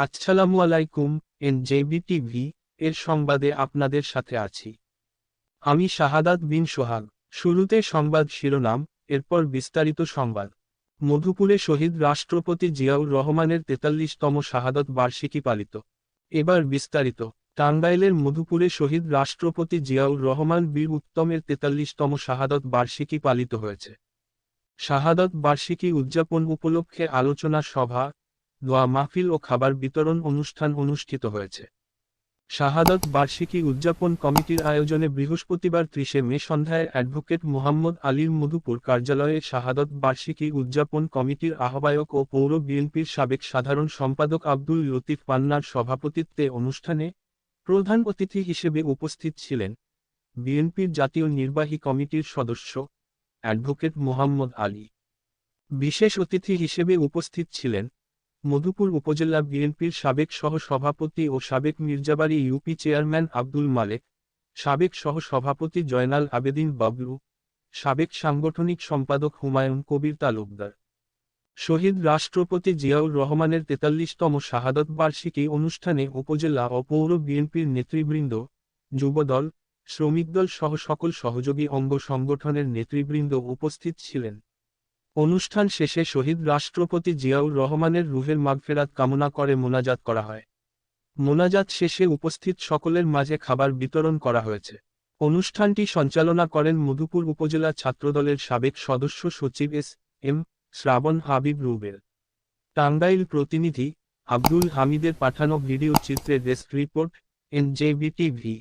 আসসালামু আলাইকুম N TV, এর সংবাদে আপনাদের সাথে আছি। আমি শাহাদাত বিন সোহাগ। শুরুতে সংবাদ শিরোনাম, এরপর বিস্তারিত সংবাদ। মধুপুরে শহীদ রাষ্ট্রপতি জিয়াউর রহমানের তেতাল্লিশতম শাহাদত বার্ষিকী পালিত। এবার বিস্তারিত। টাঙ্গাইলের মধুপুরে শহীদ রাষ্ট্রপতি জিয়াউর রহমান বীর উত্তমের তেতাল্লিশতম শাহাদত বার্ষিকী পালিত হয়েছে। শাহাদত বার্ষিকী উদযাপন উপলক্ষে আলোচনা সভা দোয়া, মাহফিল ও খাবার বিতরণ অনুষ্ঠান অনুষ্ঠিত হয়েছে। শাহাদত বার্ষিকী উদযাপন কমিটির আয়োজনে বৃহস্পতিবার ত্রিশে মে সন্ধ্যায় অ্যাডভোকেট মোহাম্মদ আলীর মধুপুর কার্যালয়ে শাহাদত বার্ষিকী উদযাপন কমিটির আহ্বায়ক ও পৌর বিএনপির সাবেক সাধারণ সম্পাদক আব্দুল লতিফ পান্নার সভাপতিত্বে অনুষ্ঠানে প্রধান অতিথি হিসেবে উপস্থিত ছিলেন বিএনপির জাতীয় নির্বাহী কমিটির সদস্য অ্যাডভোকেট মোহাম্মদ আলী। বিশেষ অতিথি হিসেবে উপস্থিত ছিলেন মধুপুর উপজেলা বিএনপির সাবেক সহ-সভাপতি ও সাবেক মির্জাবাড়ি ইউপি চেয়ারম্যান আব্দুল মালেক, সাবেক সহ-সভাপতি জয়নাল আবেদিন বাবলু, সাবেক সাংগঠনিক সম্পাদক হুমায়ুন কবির তালুকদার। শহীদ রাষ্ট্রপতি জিয়াউর রহমানের তেতাল্লিশতম শাহাদত বার্ষিকী অনুষ্ঠানে উপজেলা ও পৌর বিএনপির নেতৃবৃন্দ, যুবদল, শ্রমিকদল সহ সকল সহযোগী অঙ্গ সংগঠনের নেতৃবৃন্দ উপস্থিত ছিলেন। অনুষ্ঠান শেষে শহীদ রাষ্ট্রপতি জিয়াউর রহমানের রুহের মাগফেরাত কামনা করে মোনাজাত করা হয়। মোনাজাত শেষে উপস্থিত সকলের মাঝে খাবার বিতরণ করা হয়েছে। অনুষ্ঠানটি সঞ্চালনা করেন মধুপুর উপজেলা ছাত্রদলের সাবেক সদস্য সচিব এস এম শ্রাবণ হাবিব রুবেল। টাঙ্গাইল প্রতিনিধি আব্দুল হামিদের পাঠানো ভিডিও চিত্রে ডেস্ক রিপোর্ট এনজেবি টিভি